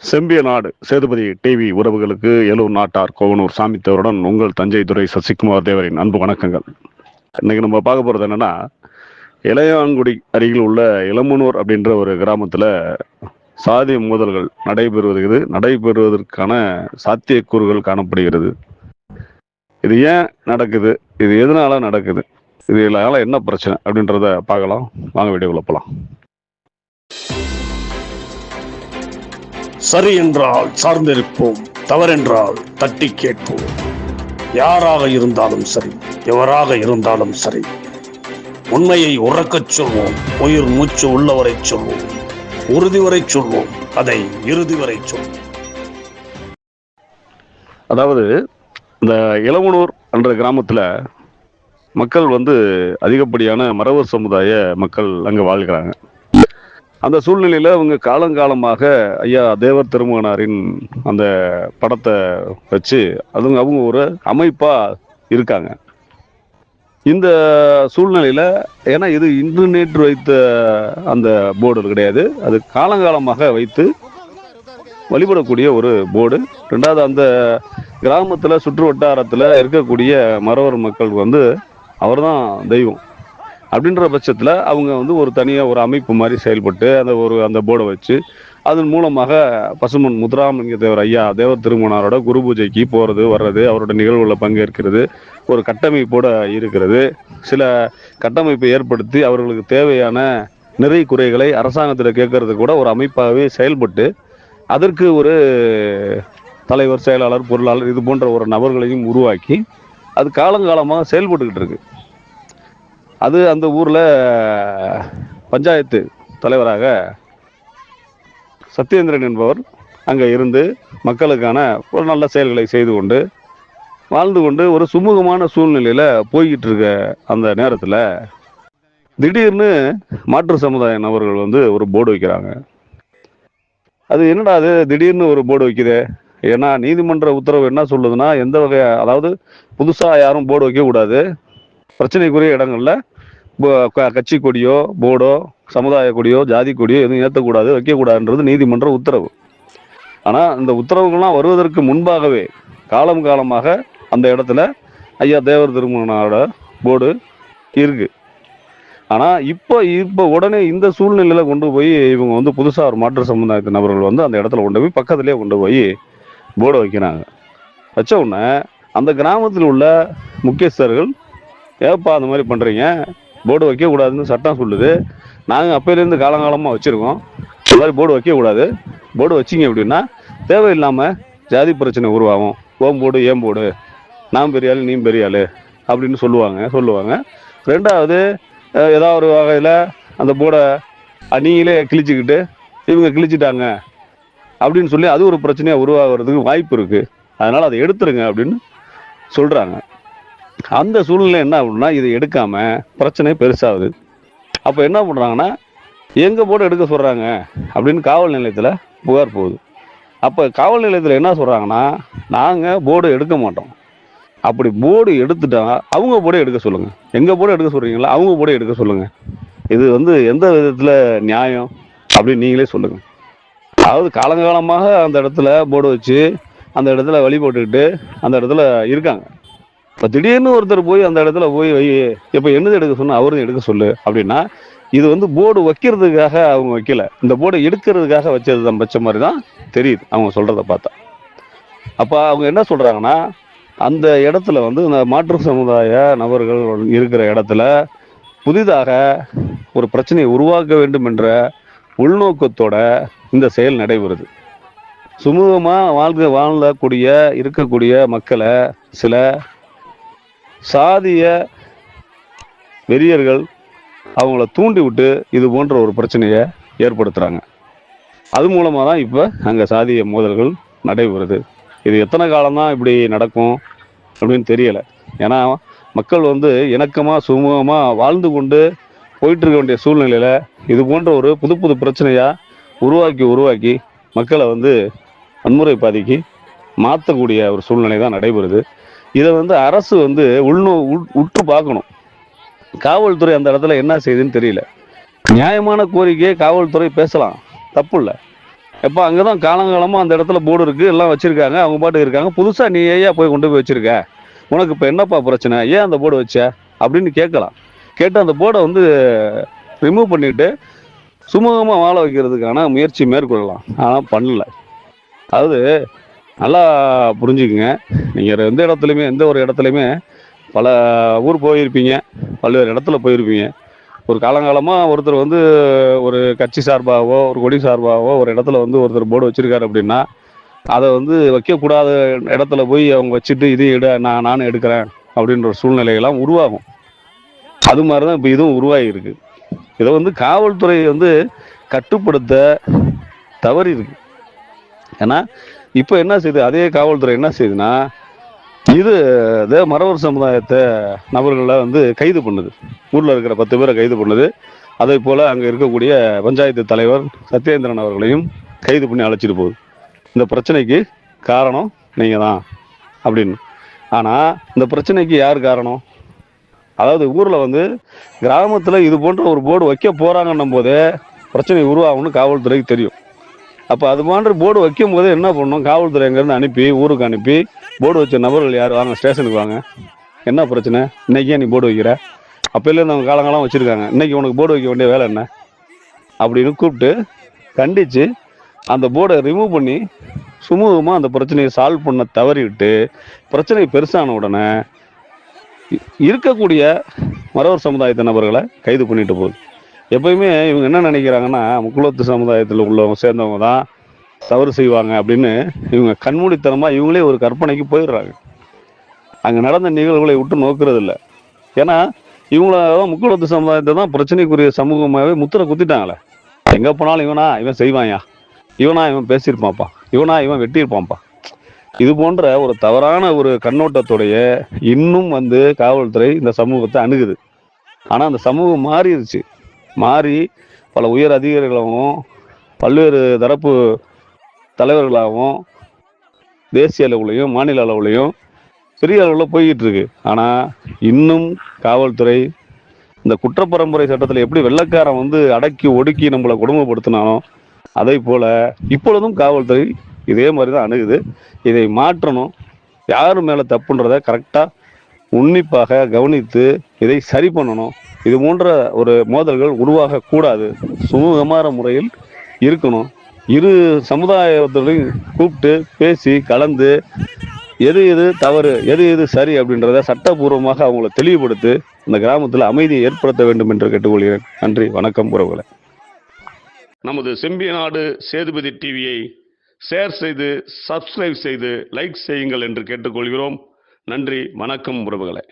செம்பிய நாடு சேதுபதி டிவி உறவுகளுக்கு எழுவூர் நாட்டார் கோவனூர் சாமித்தவருடன் உங்கள் தஞ்சை துறை சசிகுமார் தேவரின் அன்பு வணக்கங்கள். இன்னைக்கு நம்ம பார்க்க போகிறது என்னன்னா இளையாங்குடி அருகில் உள்ள இளமனூர் அப்படின்ற ஒரு கிராமத்தில் சாதி மோதல்கள் நடைபெறுவது நடைபெறுவதற்கான சாத்தியக்கூறுகள் காணப்படுகிறது. இது ஏன் நடக்குது? இது எதனால நடக்குது? இது இதனால என்ன பிரச்சனை அப்படின்றத பார்க்கலாம். வாங்க வீடியோக்குள்ள போகலாம் சரி என்றால் சார்ந்திருப்போம் தவறென்றால் தட்டி கேட்போம். யாராக இருந்தாலும் சரி எவராக இருந்தாலும் சரி உண்மையை உறக்கச் சொல்வோம் உயிர் மூச்சு உள்ளவரை சொல்வோம் உறுதி வரை சொல்வோம் அதை இறுதி வரை சொல்வோம். அதாவது இந்த இளவனூர் என்ற கிராமத்துல மக்கள் வந்து அதிகப்படியான மரவர் சமுதாய மக்கள் அங்க வாழ்கிறாங்க. அந்த சூழ்நிலையில் அவங்க காலங்காலமாக ஐயா தேவர் திருமகனாரின் அந்த படத்தை வச்சு அதுங்க அவங்க ஒரு அமைப்பாக இருக்காங்க. இந்த சூழ்நிலையில் ஏன்னா இது இன்று நேற்று வைத்த அந்த போர்டு கிடையாது. அது காலங்காலமாக வைத்து வழிபடக்கூடிய ஒரு போர்டு. ரெண்டாவது அந்த கிராமத்தில் சுற்று வட்டாரத்தில் இருக்கக்கூடிய மறவர் மக்கள் வந்து அவர்தான் தெய்வம். அப்படின்ற பட்சத்தில் அவங்க வந்து ஒரு தனியாக ஒரு அமைப்பு மாதிரி செயல்பட்டு அந்த ஒரு அந்த போர்டை வச்சு அதன் மூலமாக பசுமன் முத்துராமலிங்க தேவர் ஐயா தேவர் திருமணாரோட குரு பூஜைக்கு போகிறது வர்றது அவரோட நிகழ்வுகளில் பங்கேற்கிறது ஒரு கட்டமைப்போடு இருக்கிறது. சில கட்டமைப்பை ஏற்படுத்தி அவர்களுக்கு தேவையான நிறை குறைகளை அரசாங்கத்தில் கேட்கறது கூட ஒரு அமைப்பாகவே செயல்பட்டு அதற்கு ஒரு தலைவர் செயலாளர் பொருளாளர் இது போன்ற ஒரு நபர்களையும் உருவாக்கி அது காலங்காலமாக செயல்பட்டுக்கிட்டு இருக்குது அது அந்த ஊரில் பஞ்சாயத்து தலைவராக சத்யேந்திரன் என்பவர் அங்கே இருந்து மக்களுக்கான ஒரு நல்ல செயல்களை செய்து கொண்டு வாழ்ந்து கொண்டு ஒரு சுமூகமான சூழ்நிலையில் போய்கிட்டு இருக்க அந்த நேரத்தில் திடீர்னு மாற்று சமுதாய நபர்கள் வந்து ஒரு போர்டு வைக்கிறாங்க. அது என்னடா அது? திடீர்னு ஒரு போர்டு வைக்குது. ஏன்னா நீதிமன்ற உத்தரவு என்ன சொல்லுதுன்னா எந்த வகையாக அதாவது புதுசாக யாரும் போர்டு வைக்கக்கூடாது. பிரச்சனைக்குரிய இடங்கள்ல க- கட்சி கொடியோ போர்டோ சமுதாய கொடியோ ஜாதி கொடியோ எதுவும் ஏற்றக்கூடாது வைக்கக்கூடாதுன்றது நீதிமன்ற உத்தரவு. ஆனால் இந்த உத்தரவுகள்லாம் வருவதற்கு முன்பாகவே காலம் காலமாக அந்த இடத்துல ஐயா தேவர் திருமணோட போர்டு இருக்குது ஆனால் இப்போ இப்போ உடனே இந்த சூழ்நிலையில் கொண்டு போய் இவங்க வந்து புதுசாக ஒரு மாற்று சமுதாயத்து நபர்கள் வந்து அந்த இடத்துல கொண்டு போய் பக்கத்துலேயே கொண்டு போய் போர்டை வைக்கிறாங்க. வச்ச உடனே அந்த கிராமத்தில் உள்ள முக்கியஸ்தர்கள் ஏப்பா அந்த மாதிரி பண்ணுறீங்க போர்டு வைக்கக்கூடாதுன்னு சட்டம் சொல்லுது. நாங்கள் அப்போலேருந்து காலங்காலமாக வச்சுருக்கோம். இந்த மாதிரி போர்டு வைக்கக்கூடாது. போர்டு வச்சீங்க அப்படின்னா தேவையில்லாமல் ஜாதி பிரச்சனை உருவாகும். ஓம் போர்டு ஏன் போர்டு. நான் பெரிய ஆள் நீ பெரிய ஆள் அப்படின்னு சொல்லுவாங்க சொல்லுவாங்க. ரெண்டாவது ஏதாவது ஒரு வகையில் அந்த போர்டை நீங்களே கிழிச்சுக்கிட்டு இவங்க கிழிச்சிட்டாங்க அப்படின்னு சொல்லி அது ஒரு பிரச்சனையாக உருவாகிறதுக்கு வாய்ப்பு இருக்குது அதனால் அதை எடுத்துருங்க அப்படின்னு சொல்கிறாங்க அந்த சூழ்நிலை என்ன அப்படின்னா இதை எடுக்காம பிரச்சனை பெருசாகுது. அப்போ என்ன பண்ணுறாங்கன்னா எங்கே போர்டு எடுக்க சொல்கிறாங்க அப்படின்னு காவல் நிலையத்தில் புகார் போகுது. அப்போ காவல் நிலையத்தில் என்ன சொல்கிறாங்கன்னா நாங்கள் போர்டு எடுக்க மாட்டோம். அப்படி போர்டு எடுத்துட்டா அவங்க போர்டே எடுக்க சொல்லுங்கள் எங்கள் போர்டு எடுக்க சொல்கிறீங்களா அவங்க போர்டே எடுக்க சொல்லுங்கள் இது வந்து எந்த விதத்தில் நியாயம் அப்படின்னு நீங்களே சொல்லுங்கள் அதாவது காலங்காலமாக அந்த இடத்துல போர்டு வச்சு அந்த இடத்துல வழி போட்டுக்கிட்டு அந்த இடத்துல இருக்காங்க. இப்போ திடீர்னு ஒருத்தர் போய் அந்த இடத்துல போய் வை இப்போ என்னது எடுக்க சொன்னா அவரும் எடுக்க சொல்லு அப்படின்னா இது வந்து போர்டு வைக்கிறதுக்காக அவங்க வைக்கல. இந்த போர்டை எடுக்கிறதுக்காக வச்சது தான் வச்ச மாதிரி தான் தெரியுது. அவங்க சொல்கிறத பார்த்தா. அப்போ அவங்க என்ன சொல்கிறாங்கன்னா அந்த இடத்துல வந்து இந்த மாற்று சமுதாய நபர்கள் இருக்கிற இடத்துல புதிதாக ஒரு பிரச்சனையை உருவாக்க வேண்டும் என்ற உள்நோக்கத்தோட இந்த செயல் நடைபெறுது. சுமூகமாக வாழ்க வாழக்கூடிய இருக்கக்கூடிய மக்களை சில சாதிய வெறியர்கள் அவங்கள தூண்டி விட்டு இது போன்ற ஒரு பிரச்சனையை ஏற்படுத்துகிறாங்க அது மூலமாக தான் இப்போ அங்கே சாதிய மோதல்கள் நடைபெறுது. இது எத்தனை காலம்தான் இப்படி நடக்கும் அப்படின்னு தெரியலை. ஏன்னா மக்கள் வந்து இணக்கமாக சுமூகமாக வாழ்ந்து கொண்டு போயிட்டு இருக்க வேண்டிய சூழ்நிலையில் இது போன்ற ஒரு புது புது பிரச்சனையாக உருவாக்கி உருவாக்கி மக்களை வந்து வன்முறை பாதிக்கு மாற்றக்கூடிய ஒரு சூழ்நிலை தான் நடைபெறுது. இதை வந்து அரசு வந்து உள்நோ உட்- உற்று பார்க்கணும். காவல்துறை அந்த இடத்துல என்ன செய்யுதுன்னு தெரியல. நியாயமான கோரிக்கையை காவல்துறை பேசலாம். தப்பு இல்லை எப்போ அங்கே தான் காலங்காலமாக அந்த இடத்துல போர்டு இருக்குது எல்லாம் வச்சுருக்காங்க அவங்க பாட்டுக்கு இருக்காங்க. புதுசாக நீ ஏயா போய் கொண்டு போய் வச்சுருக்க? உனக்கு இப்போ என்னப்பா பிரச்சனை? ஏன் அந்த போர்டு வச்ச? அப்படின்னு கேட்கலாம். கேட்டு அந்த போர்டை வந்து ரிமூவ் பண்ணிவிட்டு சுமூகமாக வாழ வைக்கிறதுக்கான முயற்சி மேற்கொள்ளலாம். ஆனால் பண்ணல. அதாவது நல்லா புரிஞ்சுக்குங்க. நீங்கள் எந்த இடத்துலையுமே எந்த ஒரு இடத்துலையுமே பல ஊர் போயிருப்பீங்க. பல்வேறு இடத்துல போயிருப்பீங்க. ஒரு காலங்காலமாக ஒருத்தர் வந்து ஒரு கட்சி சார்பாகவோ ஒரு கொடி சார்பாகவோ ஒரு இடத்துல வந்து ஒருத்தர் போர்டு வச்சுருக்காரு அப்படின்னா அதை வந்து வைக்கக்கூடாத இடத்துல போய் அவங்க வச்சுட்டு இதையும் எடு நான் நானும் எடுக்கிறேன் அப்படின்ற ஒரு சூழ்நிலைகள்லாம் உருவாகும். அது மாதிரி தான் இப்போ இதுவும் உருவாகியிருக்கு. இதை வந்து காவல்துறை வந்து கட்டுப்படுத்த தவறி இருக்கு ஏன்னா இப்போ என்ன செய்யுது அதே காவல்துறை என்ன செய்யுதுன்னா இது இதே மரவர் சமுதாயத்தை நபர்களை வந்து கைது பண்ணுது. ஊரில் இருக்கிற பத்து பேரை கைது பண்ணுது. அதே போல் அங்கே இருக்கக்கூடிய பஞ்சாயத்து தலைவர் சத்யேந்திரன் அவர்களையும் கைது பண்ணி அழைச்சிட்டு போகுது. இந்த பிரச்சனைக்கு காரணம் நீங்கள் தான் அப்படின்னு. ஆனால் இந்த பிரச்சனைக்கு யார் காரணம்? அதாவது ஊரில் வந்து கிராமத்தில் இது போன்ற ஒரு போர்டு வைக்க போகிறாங்கன்னும் போதே பிரச்சனை உருவாகும்னு காவல்துறைக்கு தெரியும். அப்போ அது மாதிரி போர்டு வைக்கும் போதே என்ன பண்ணணும் காவல்துறை அங்கேருந்து அனுப்பி ஊருக்கு அனுப்பி போர்டு வச்ச நபர்கள் யார்? வாங்க ஸ்டேஷனுக்கு வாங்க. என்ன பிரச்சனை? இன்னைக்கு நீ போர்டு வைக்கிற? அப்போலேருந்து அவங்க காலங்காலம் வச்சுருக்காங்க. இன்றைக்கி உனக்கு போர்டு வைக்க வேண்டிய வேலை என்ன? அப்படின்னு கூப்பிட்டு கண்டித்து அந்த போர்டை ரிமூவ் பண்ணி சுமூகமாக அந்த பிரச்சனையை சால்வ் பண்ண தவறிவிட்டு பிரச்சனை பெருசான உடனே இருக்கக்கூடிய மரவர் சமுதாயத்த நபர்களை கைது பண்ணிட்டு போகுது. எப்பயுமே இவங்க என்ன நினைக்கிறாங்கன்னா முக்குளத்து சமுதாயத்தில் உள்ளவங்க சேர்ந்தவங்க தான் தவறு செய்வாங்க அப்படின்னு இவங்க கண்மூடித்தனமாக இவங்களே ஒரு கற்பனைக்கு போயிடுறாங்க. அங்கே நடந்த நிகழ்வுகளை விட்டு நோக்கிறது இல்லை ஏன்னா இவங்கள தான் முக்குளத்து சமுதாயத்தை தான் பிரச்சனைக்குரிய சமூகமாகவே முத்திரை குத்திட்டாங்களே. எங்கே போனாலும் இவனா இவன் செய்வாயா இவனா இவன் பேசியிருப்பான்ப்பா. இவனா இவன் வெட்டியிருப்பான்ப்பா. இது போன்ற ஒரு தவறான ஒரு கண்ணோட்டத்துடைய இன்னும் வந்து காவல்துறை இந்த சமூகத்தை அணுகுது. ஆனால் அந்த சமூகம் மாறிடுச்சு. மாறி பல உயர் அதிகாரிகளாகவும் பல்வேறு தரப்பு தலைவர்களாகவும் தேசிய அளவுலையும் மாநில அளவுலையும் பெரிய அளவில் போய்கிட்டு இருக்கு ஆனால் இன்னும் காவல்துறை இந்த குற்றப்பரம்பரை சட்டத்தில் எப்படி வெள்ளக்காரன் வந்து அடக்கி ஒடுக்கி நம்மளை கொடுமைப்படுத்தினானோ அதை போல் இப்பொழுதும் காவல்துறை இதே மாதிரி தான் அணுகுது. இதை மாற்றணும். யார் மேலே தப்புன்றதை கரெக்டாக உன்னிப்பாக கவனித்து இதை சரி பண்ணணும். இது போன்ற ஒரு மோதல்கள் உருவாகக்கூடாது சுமூகமான முறையில் இருக்கணும். இரு சமுதாயத்திலையும் கூப்பிட்டு பேசி கலந்து எது எது தவறு எது எது சரி அப்படின்றத சட்டபூர்வமாக அவங்கள தெளிவுபடுத்தி இந்த கிராமத்தில் அமைதியை ஏற்படுத்த வேண்டும் என்று கேட்டுக்கொள்கிறேன். நன்றி வணக்கம் உறவுகளை. நமது செம்பியநாடு சேதுபதி டிவியை ஷேர் செய்து சப்ஸ்கிரைப் செய்து லைக் செய்யுங்கள் என்று கேட்டுக்கொள்கிறோம். நன்றி வணக்கம் உறவுகளை.